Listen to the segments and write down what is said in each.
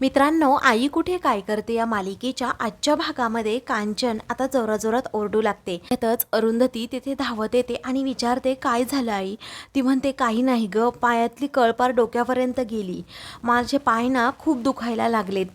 मित्रांनो आई कुठे काय करते या मालिकेच्या आजच्या भागामध्ये कांचन आता जोराजोरात ओरडू लागते. त्यातच अरुंधती तिथे धावत येते आणि विचारते काय झालं आई ती म्हणते काही नाही ग पायातली कळपार डोक्यापर्यंत गेली. माझे पाय ना खूप दुखायला लागलेत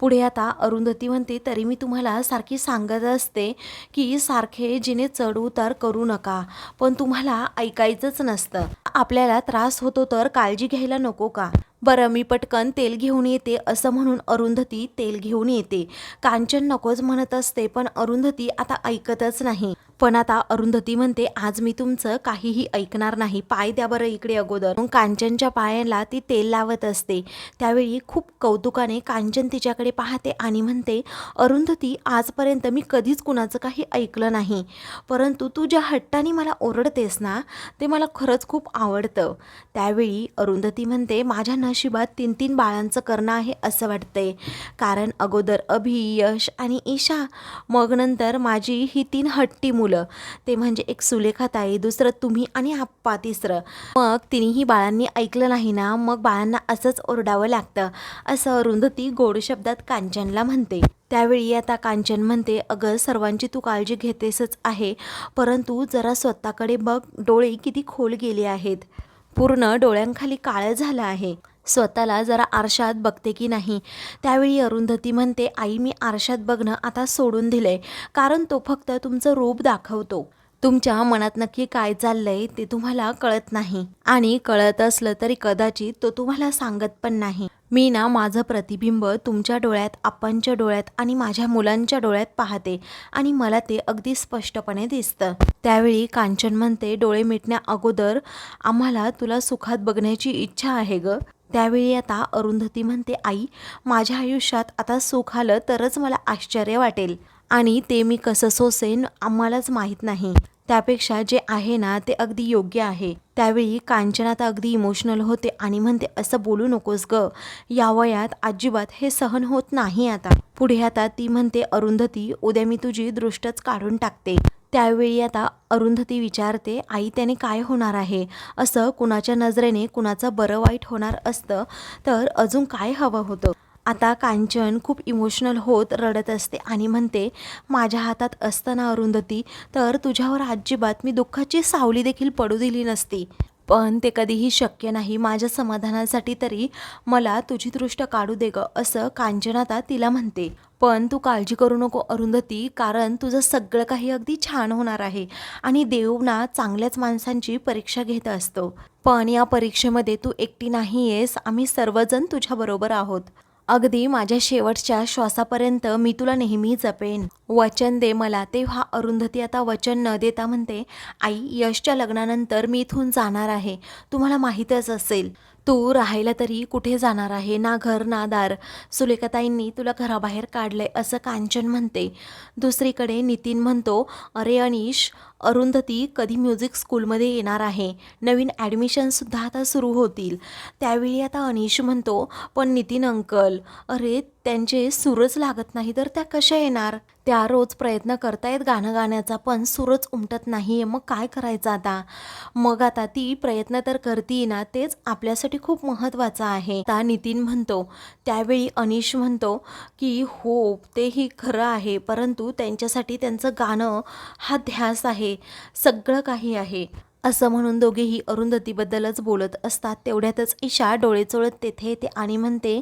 पुढे आता अरुंधती म्हणते तरी मी तुम्हाला सारखी सांगत असते की सारखे जिने चढ उतार करू नका पण तुम्हाला ऐकायचंच नसतं. आपल्याला त्रास होतो तर काळजी घ्यायला नको का? बरं मी पटकन तेल घेऊन येते असं म्हणून अरुंधती तेल घेऊन येते. कांचन नकोच म्हणत असते पण अरुंधती आता ऐकतच नाही. पण आता अरुंधती म्हणते आज मी तुमचं काहीही ऐकणार नाही. पाय द्या बरं इकडे अगोदर. मग कांचनच्या पायाला ती तेल लावत असते. त्यावेळी खूप कौतुकाने कांचन तिच्याकडे पाहते आणि म्हणते अरुंधती आजपर्यंत मी कधीच कुणाचं काही ऐकलं नाही. परंतु तू ज्या हट्टाने मला ओरडतेस ना ते मला खरंच खूप आवडतं. त्यावेळी अरुंधती म्हणते माझ्या नशिबात तीन तीन बाळांचं करणं आहे असं वाटतंय. कारण अगोदर अभि यश आणि ईशा मग नंतर माझी ही तीन हट्टी मुलं. ते म्हणजे एक सुलेखाताई दुसरं तुम्ही आणि आप्पा तिसरं. मग तिन्ही बाळांनी ऐकलं नाही ना मग बाळांना असंच ओरडावं लागतं. असं अरुंधती गोड शब्दात कांचनला म्हणते. त्यावेळी आता कांचन म्हणते अगं सर्वांची तू काळजी घेतेसच आहे परंतु जरा स्वतःकडे बघ डोळे किती खोल गेले आहेत. पूर्ण डोळ्यांखाली काळं झालं आहे. स्वतःला जरा आरशात बघते की नाही? त्यावेळी अरुंधती म्हणते आई मी आरशात बघणं आता सोडून दिलंय. कारण तो फक्त तुमचं रूप दाखवतो. तुमच्या मनात नक्की काय चाललंय ते तुम्हाला कळत नाही. आणि कळत असलं तरी कदाचित तो तुम्हाला सांगत पण नाही. मी ना माझं प्रतिबिंब तुमच्या डोळ्यात आपणच्या डोळ्यात आणि माझ्या मुलांच्या डोळ्यात पाहते. आणि मला ते अगदी स्पष्टपणे दिसतं. त्यावेळी कांचन म्हणते डोळे मिटण्या अगोदर आम्हाला तुला सुखात बघण्याची इच्छा आहे ग. त्यावेळी आता अरुंधती म्हणते आई माझ्या आयुष्यात आता सुख आलं तरच मला आश्चर्य वाटेल. आणि ते मी कसं सोसेन आम्हालाच माहीत नाही. त्यापेक्षा जे आहे ना ते अगदी योग्य आहे. त्यावेळी कांचन आता अगदी इमोशनल होते आणि म्हणते असं बोलू नकोस ग. या वयात अजिबात हे सहन होत नाही आता. पुढे आता ती म्हणते अरुंधती उद्या मी तुझी दृष्टच काढून टाकते. त्यावेळी आता अरुंधती विचारते आई त्याने काय होणार आहे? असं कुणाच्या नजरेने कुणाचं बरं वाईट होणार असतं तर अजून काय हवं होतं? आता कांचन खूप इमोशनल होत रडत असते आणि म्हणते माझ्या हातात असताना अरुंधती तर तुझ्यावर अजिबात मी दुःखाची सावली देखील पडू दिली नसती. पण ते कधीही शक्य नाही. माझ्या समाधानासाठी तरी मला तुझी दृष्ट काढू दे ग असं कांचनाता तिला म्हणते. पण तू काळजी करू नको अरुंधती कारण तुझं सगळं काही अगदी छान होणार आहे आणि देव ना चांगल्याच माणसांची परीक्षा घेत असतो. पण या परीक्षेमध्ये तू एकटी नाही आहेस आम्ही सर्वजण तुझ्याबरोबर आहोत. अगदी माझ्या शेवटच्या श्वासापर्यंत मी तुला नेहमी जपेन. वचन दे मला. तेव्हा अरुंधती आता वचन न देता म्हणते आई यशच्या लग्नानंतर मी इथून जाणार आहे. तुम्हाला माहीतच असेल. तू राहायला तरी कुठे जाणार आहे? ना घर ना दार. सुलेखाताईंनी तुला घराबाहेर काढलंय असं कांचन म्हणते. दुसरीकडे नितीन म्हणतो अरे अनिश अरुंधती कधी म्युझिक स्कूलमध्ये येणार आहे? नवीन ॲडमिशनसुद्धा आता सुरू होतील. त्यावेळी आता अनिश म्हणतो पण नितीन अंकल अरे त्यांचे सूरच लागत नाही तर त्या कशा येणार? त्या रोज प्रयत्न करतायत गाणं गाण्याचा पण सूरच उमटत नाही आहे मग काय करायचं आता? मग आता ती प्रयत्न तर करते ना तेच आपल्यासाठी खूप महत्त्वाचं आहे. आता नितीन म्हणतो त्यावेळी अनिश म्हणतो की हो तेही खरं आहे परंतु त्यांच्यासाठी त्यांचं गाणं हा ध्यास आहे. सगळं काही आहे. असं म्हणून दोघेही अरुंधतीबद्दलच बोलत असतात. तेवढ्यातच ईशा डोळे चोळत तेथे येते आणि म्हणते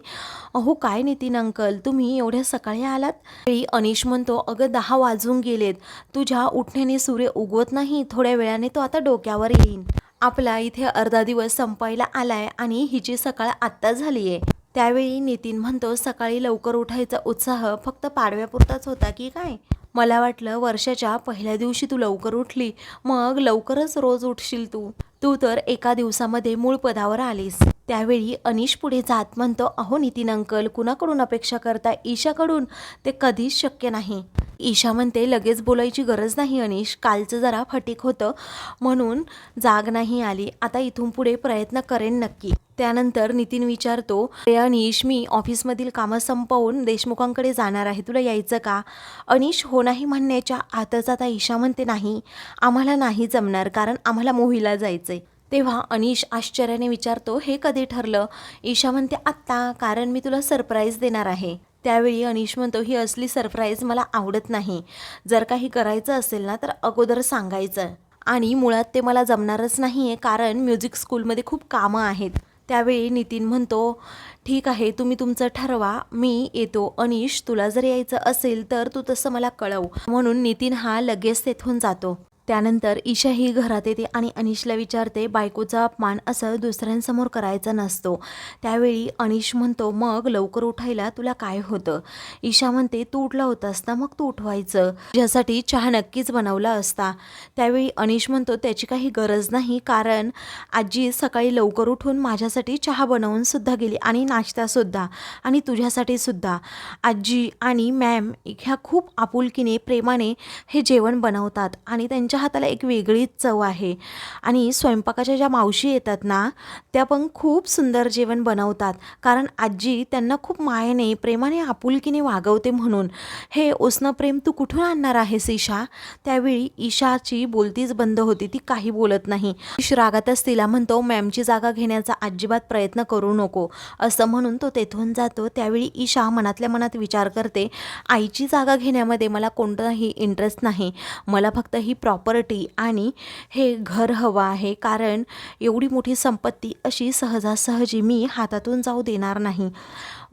अहो काय नितीन अंकल तुम्ही एवढ्या सकाळी आलात? तरी अनिश म्हणतो अगं दहा वाजून गेलेत. तुझ्या उठण्याने सूर्य उगवत नाही. थोड्या वेळाने तो आता डोक्यावर येईन. आपला इथे अर्धा दिवस संपायला आलाय आणि हिची सकाळ आत्ता झाली आहे त्यावेळी नितीन म्हणतो सकाळी लवकर उठायचा उत्साह फक्त पाडव्यापुरताच होता की काय? मला वाटलं वर्षाच्या पहिल्या दिवशी तू लवकर उठली. मग लवकरच रोज उठशील तू. तू तर एका दिवसामध्ये मूळ पदावर आलीस. त्यावेळी अनिश पुढे जात म्हणतो अहो नितीन अंकल कुणाकडून अपेक्षा करता ईशाकडून? ते कधीच शक्य नाही. ईशा म्हणते लगेच बोलायची गरज नाही अनिश कालचं जरा फटीक होतं म्हणून जाग नाही आली. आता इथून पुढे प्रयत्न करेन नक्की. त्यानंतर नितीन विचारतो "अरे अनिश मी ऑफिसमधील कामं संपवून देशमुखांकडे जाणार आहे तुला यायचं का? अनिश हो नाही म्हणण्याच्या आतच आता ईशा म्हणते नाही आम्हाला नाही जमणार कारण आम्हाला मोहीला आहे तेव्हा अनिश आश्चर्याने विचारतो हे कधी ठरलं? ईशा म्हणते आत्ता कारण मी तुला सरप्राईज देणार आहे. त्यावेळी अनिश म्हणतो ही असली सरप्राईज मला आवडत नाही. जर काही करायचं असेल ना तर अगोदर सांगायचं. आणि मुळात ते मला जमणारच नाही आहे कारण म्युझिक स्कूलमध्ये खूप कामं आहेत. त्यावेळी नितीन म्हणतो ठीक आहे तुम्ही तुमचं ठरवा. मी येतो. अनिश तुला जर यायचं असेल तर तू तसं मला कळव. म्हणून नितीन हा लगेच तेथून जातो. त्यानंतर ईशा ही घरात येते आणि अनिशला विचारते बायकोचा अपमान असं दुसऱ्यांसमोर करायचा नसतो. त्यावेळी अनिश म्हणतो मग लवकर उठायला तुला काय होतं? ईशा म्हणते तू उठला होतास ना मग तू उठवायचं. ज्यासाठी चहा नक्कीच बनवला असता. त्यावेळी अनिश म्हणतो त्याची काही गरज नाही कारण आजी सकाळी लवकर उठून माझ्यासाठी चहा बनवून सुद्धा गेली आणि नाश्तासुद्धा आणि तुझ्यासाठी सुद्धा. आजी आणि मॅम ह्या खूप आपुलकीने प्रेमाने हे जेवण बनवतात आणि त्यांच्या हाताला एक वेगळीच चव आहे. आणि स्वयंपाकाच्या ज्या मावशी येतात ना त्या पण खूप सुंदर जेवण बनवतात. कारण आजी त्यांना खूप मायेने प्रेमाने आपुलकीने वागवते म्हणून. हे उसनं प्रेम तू कुठून आणणार आहेस ईशा? त्यावेळी ईशाची बोलतीच बंद होती. ती काही बोलत नाही. रागातच तिला म्हणतो मॅमची जागा घेण्याचा अजिबात प्रयत्न करू नको. असं म्हणून तो तेथून जातो. त्यावेळी ईशा मनातल्या मनात विचार करते आईची जागा घेण्यामध्ये मला कोणताही इंटरेस्ट नाही. मला फक्त ही प्रॉपर प्रॉपर्टी आणि हे घर हवं आहे कारण एवढी मोठी संपत्ती अशी सहजासहजी मी हातातून जाऊ देणार नाही.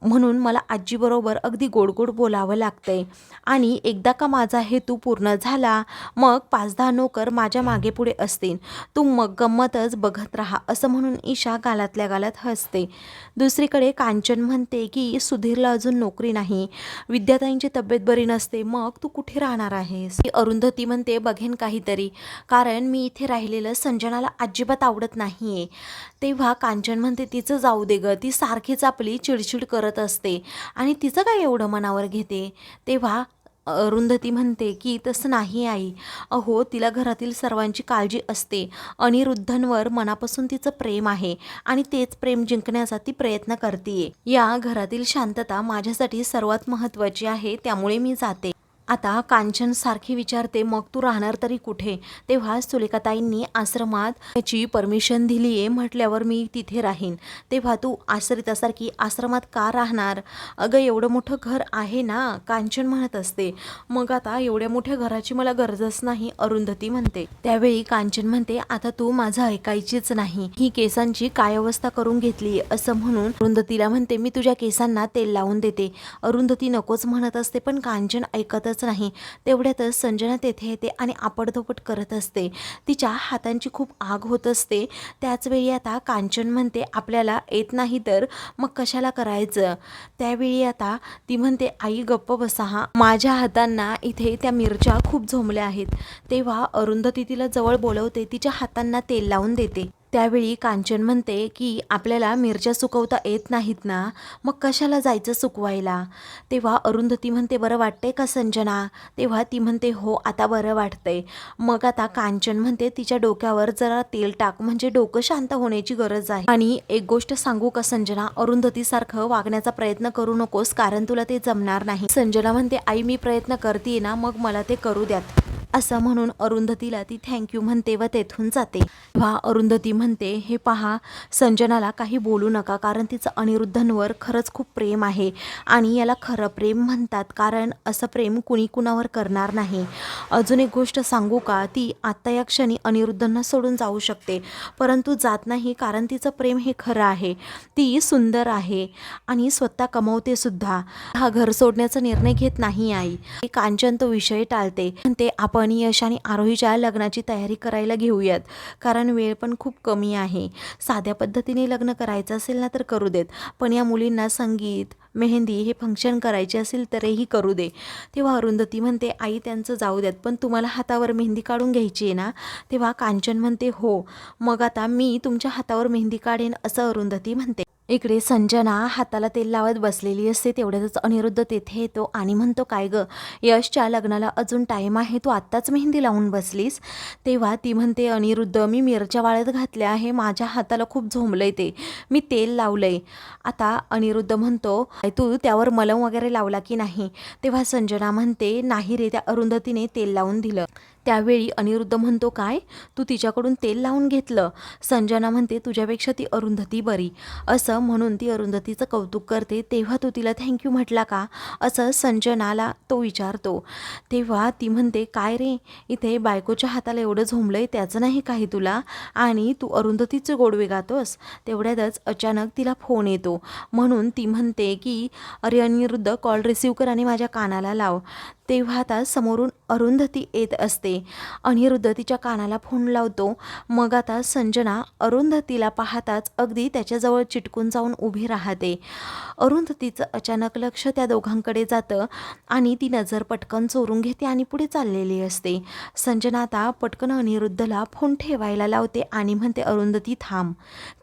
म्हणून मला आजीबरोबर अगदी गोड गोड बोलावं लागतंय. आणि एकदा का माझा हेतू पूर्ण झाला मग पाच दहा नोकर माझ्या मागे पुढे असतील. तू मग गंमतच बघत राहा असं म्हणून ईशा गालातल्या गालात हसते. दुसरीकडे कांचन म्हणते की सुधीरला अजून नोकरी नाही. विद्याताईंची तब्येत बरी नसते मग तू कुठे राहणार आहेस? ती अरुंधती म्हणते बघेन काहीतरी. कारण मी इथे राहिलेलं संजनाला अजिबात आवडत नाही आहे तेव्हा कांचन म्हणते तिचं जाऊ दे ग ती सारखीच आपली चिडचिड करत करत असते. आणि तिचं काय एवढं मनावर घेते? तेव्हा अरुंधती म्हणते की तसं नाही आई. अहो तिला घरातील सर्वांची काळजी असते. अनिरुद्धांवर मनापासून तिचं प्रेम आहे. आणि तेच प्रेम जिंकण्याचा ती प्रयत्न करते या घरातील शांतता माझ्यासाठी सर्वात महत्त्वाची आहे. त्यामुळे मी जाते. आता कांचन सारखी विचारते मग तू राहणार तरी कुठे? तेव्हा सुलेखाताईंनी आश्रमात त्याची परमिशन दिली आहे म्हटल्यावर मी तिथे राहीन. तेव्हा तू आश्रितासारखी आश्रमात का राहणार? अगं एवढं मोठं घर आहे ना? कांचन म्हणत असते. मग आता एवढ्या मोठ्या घराची मला गरजच नाही अरुंधती म्हणते. त्यावेळी कांचन म्हणते आता तू माझं ऐकायचीच नाही. ही केसांची काय अवस्था करून घेतली? असं म्हणून अरुंधतीला म्हणते मी तुझ्या केसांना तेल लावून देते. अरुंधती नकोच म्हणत असते पण कांचन ऐकतच नाही. तेवढ्यातच संजना तेथे येते आणि आपडधोपट करत असते. तिच्या हातांची खूप आग होत असते. त्याचवेळी आता कांचन म्हणते आपल्याला येत नाही तर मग कशाला करायचं? त्यावेळी आता ती म्हणते आई गप्प बसा हा. माझ्या हातांना इथे त्या मिरच्या खूप झोंबल्या आहेत. तेव्हा अरुंधती तिला जवळ बोलवते तिच्या हातांना तेल लावून देते. त्यावेळी कांचन म्हणते की आपल्याला मिरच्या सुकवता येत नाहीत ना मग कशाला जायचं सुकवायला? तेव्हा अरुंधती म्हणते बरं वाटतंय का संजना? तेव्हा ती म्हणते हो आता बरं वाटतंय. मग आता कांचन म्हणते तिच्या डोक्यावर जरा तेल टाक म्हणजे डोकं शांत होण्याची गरज आहे. आणि एक गोष्ट सांगू का संजना? अरुंधतीसारखं वागण्याचा प्रयत्न करू नकोस कारण तुला ते जमणार नाही. संजना म्हणते आई मी प्रयत्न करते ना मग मला ते करू द्यात. असं म्हणून अरुंधतीला ती थँक्यू म्हणते व तेथून जाते. तेव्हा अरुंधती म्हणते हे पहा संजनाला काही बोलू नका कारण तिचं अनिरुद्धांवर खरंच खूप प्रेम आहे आणि याला खरं प्रेम म्हणतात कारण असं प्रेम कुणी कुणावर करणार नाही. अजून एक गोष्ट सांगू का? ती आत्ता या क्षणी अनिरुद्धांना सोडून जाऊ शकते परंतु जात नाही कारण तिचं प्रेम हे खरं आहे. ती सुंदर आहे आणि स्वतः कमवते सुद्धा. हा घर सोडण्याचा निर्णय घेत नाही आई. कांचन तो विषय टाळते. म्हणते आपण यश आणि आरोहीच्या लग्नाची तयारी करायला घेऊयात. कारण वेळ पण खूप कमी आहे. साध्या पद्धतीने लग्न करायचं असेल ना तर करू देत. पण या मुलींना संगीत मेहंदी हे फंक्शन करायचे असेल तरीही करू दे. तेव्हा अरुंधती म्हणते आई त्यांचं जाऊ द्यात पण तुम्हाला हातावर मेहंदी काढून घ्यायची आहे ना? तेव्हा कांचन म्हणते हो. मग आता मी तुमच्या हातावर मेहंदी काढेन असं अरुंधती म्हणते. इकडे संजना हाताला तेल लावत बसलेली असते तेवढ्यातच अनिरुद्ध तेथे येतो आणि म्हणतो काय ग यशच्या लग्नाला अजून टाईम आहे तू आत्ताच मेहंदी लावून बसलीस? तेव्हा ती म्हणते अनिरुद्ध मी मिरच्या वाळत घातल्या आहे माझ्या हाताला खूप झोंबलंय ते मी तेल लावलं आहे आता अनिरुद्ध म्हणतो तू त्यावर मलम वगैरे लावला की नाही? तेव्हा संजना म्हणते नाही रे त्या अरुंधतीने तेल लावून दिलं. त्यावेळी अनिरुद्ध म्हणतो काय? तू तिच्याकडून तेल लावून घेतलं. संजना म्हणते तुझ्यापेक्षा ती अरुंधती बरी. असं म्हणून ती अरुंधतीचं कौतुक करते. तेव्हा तू तिला थँक्यू म्हटला का? असं संजनाला तो विचारतो. तेव्हा ती म्हणते काय रे? इथे बायकोच्या हाताला एवढं झोंबलंय त्याचं नाही काही तुला? आणि तू अरुंधतीचे गोडवे गातोस तेवढ्यातच अचानक तिला फोन येतो. म्हणून ती म्हणते की अरे अनिरुद्ध कॉल रिसीव कर आणि माझ्या कानाला लाव. तेव्हा आता समोरून अरुंधती येत असते. अनिरुद्ध तिच्या कानाला फोन लावतो. मग आता संजना अरुंधतीला पाहताच अगदी त्याच्याजवळ चिटकून जाऊन उभी राहते. अरुंधतीचं अचानक लक्ष त्या दोघांकडे जातं आणि ती नजर पटकन चोरून घेते आणि पुढे चाललेली असते. संजना आता पटकन अनिरुद्धला फोन ठेवायला लावते आणि म्हणते अरुंधती थांब.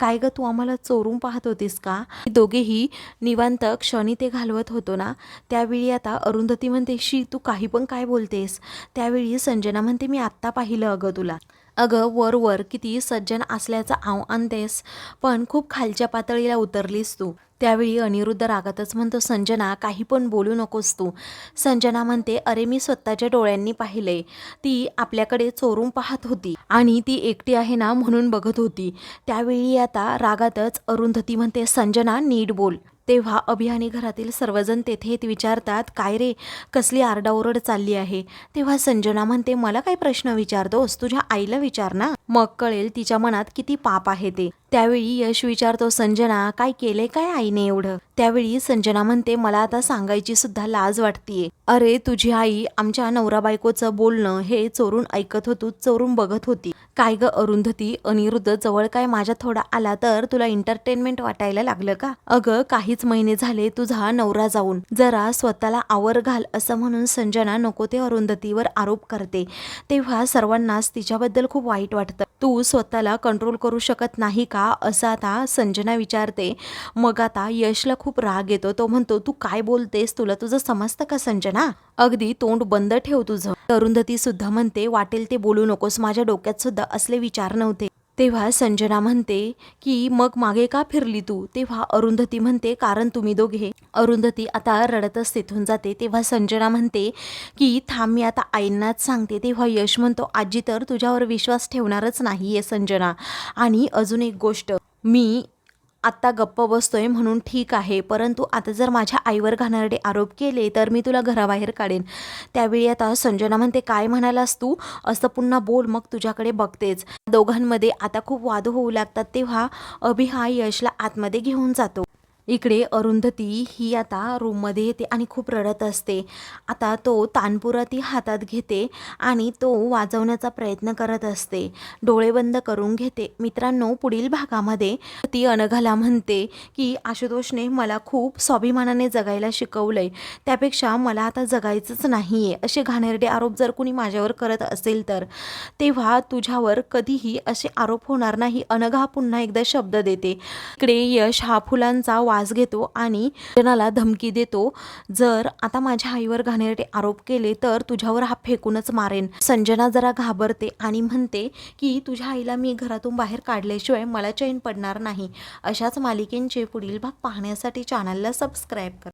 काय ग तू आम्हाला चोरून पाहत होतीस का? दोघेही निवांत क्षणी ते घालवत होतो ना. त्यावेळी आता अरुंधती म्हणते शी तू काही पण काय बोलतेस. त्यावेळी संजना म्हणते मी आत्ता पाहिलं अगं तुला. अगं वर वर किती सज्जन असल्याचं आव आणतेस पण खूप खालच्या पातळीला उतरलीस तू. त्यावेळी अनिरुद्ध रागातच म्हणतो संजना काही पण बोलू नकोस तू. संजना म्हणते अरे मी स्वतःच्या डोळ्यांनी पाहिले. ती आपल्याकडे चोरून पाहत होती आणि ती एकटी आहे ना म्हणून बघत होती. त्यावेळी आता रागातच अरुंधती म्हणते संजना नीट बोल. तेव्हा अभियानी घरातील सर्वजण तेथे येत विचारतात काय रे कसली आरडाओरड चालली आहे? तेव्हा संजना म्हणते मला काय प्रश्न विचारतोस तुझ्या आईला विचार ना. मग कळेल तिच्या मनात किती पाप आहे ते. त्यावेळी यश विचारतो संजना काय केले काय आईने एवढं? त्यावेळी संजना म्हणते मला आता सांगायची सुद्धा लाज वाटतीये. अरे तुझी आई आमच्या नवरा बायकोचं बोलणं हे चोरून ऐकत होतो चोरून बघत होती. काय ग अरुंधती? अनिरुद्ध जवळ काय माझ्या थोडा आला तर तुला एंटरटेनमेंट वाटायला लागलं का? अगं काहीच महिने झाले तुझा नवरा जाऊन. जरा स्वतःला आवर घाल असं म्हणून संजना नको ते अरुंधतीवर आरोप करते. तेव्हा सर्वांनाच तिच्याबद्दल खूप वाईट वाटतं. तू स्वतःला कंट्रोल करू शकत नाही का? असं आता संजना विचारते. मग आता यशला खूप राग येतो. तो म्हणतो तू काय बोलतेस? तुला तुझं समजतं का संजना? अगदी तोंड बंद ठेव तुझं. अरुंधती सुद्धा म्हणते वाटेल ते बोलू नकोस. माझ्या डोक्यात सुद्धा असले विचार नव्हते. तेव्हा संजना म्हणते की मग मागे का फिरली तू? तेव्हा अरुंधती म्हणते कारण तुम्ही दोघे. अरुंधती आता रडतच तिथून जाते. तेव्हा संजना म्हणते की थांब मी आता आईंनाच सांगते. तेव्हा यश म्हणतो आजी तर तुझ्यावर विश्वास ठेवणारच नाही आहे संजना. आणि अजून एक गोष्ट मी आत्ता गप्प बसतोय म्हणून ठीक आहे. परंतु आता जर माझ्या आईवर घाणेरडे आरोप केले तर मी तुला घराबाहेर काढेन. त्यावेळी आता संजना म्हणते काय म्हणालास तू? असं पुन्हा बोल मग तुझ्याकडे बघतेच. दोघांमध्ये आता खूप वाद होऊ लागतात तेव्हा अभि हा यशला आतमध्ये घेऊन जातो. इकडे अरुंधती ही आता रूममध्ये येते आणि खूप रडत असते. आता तो तानपुरा ती हातात घेते आणि तो वाजवण्याचा प्रयत्न करत असते. डोळे बंद करून घेते. मित्रांनो पुढील भागामध्ये ती अनघाला म्हणते की आशुतोषने मला खूप स्वाभिमानाने जगायला शिकवलंय. त्यापेक्षा मला आता जगायचंच नाही आहे असे घाणेरडे आरोप जर कुणी माझ्यावर करत असेल तर. तेव्हा तुझ्यावर कधीही असे आरोप होणार नाही. अनघा पुन्हा एकदा शब्द देते. इकडे यश हा फुलांचा वास घेतो आणि जनाला धमकी देतो. जर आता माझ्या आईवर घाणेरडे आरोप केले तर तुझ्यावर हा फेकूनच मारेन. संजना जरा घाबरते आणि म्हणते की तुझ्या आईला मी घरातून बाहेर काढल्याशिवाय मला चैन पडणार नाही. अशाच मालिकेंचे पुढील भाग पाहण्यासाठी चॅनलला सबस्क्राईब कर.